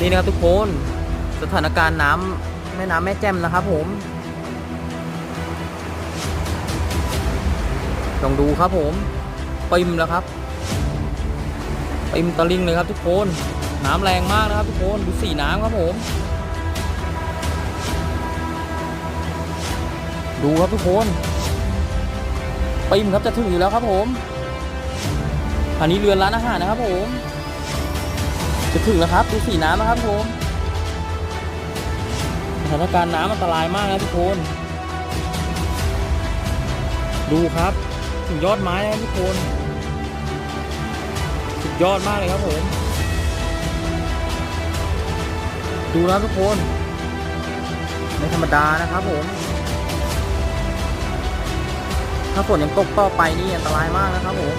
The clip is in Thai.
นี่นะครับทุกคนสถานการณ์น้ำแม่น้ำแม่แจ่มนะครับผมลองดูครับผมปิมแล้วครับปิมตะลิงเลยครับทุกคนน้ำแรงมากนะครับทุกคนดูสีน้ำครับผม ดูครับทุกคนปิมครับจะถึงอยู่แล้วครับผมอันนี้เรือนร้านอาหารนะครับผม จะถึงแล้วครับดูสีน้ำนะครับผมสถานการณ์น้ำอันตรายมากนะทุกคน ดูครับถึงยอดไม้นะครับทุกคนสุดยอดมากเลยครับผม ดูนะทุกคนไม่ธรรมดานะครับผม ถ้าฝนยังตกต่อไปนี่อันตรายมากนะครับผม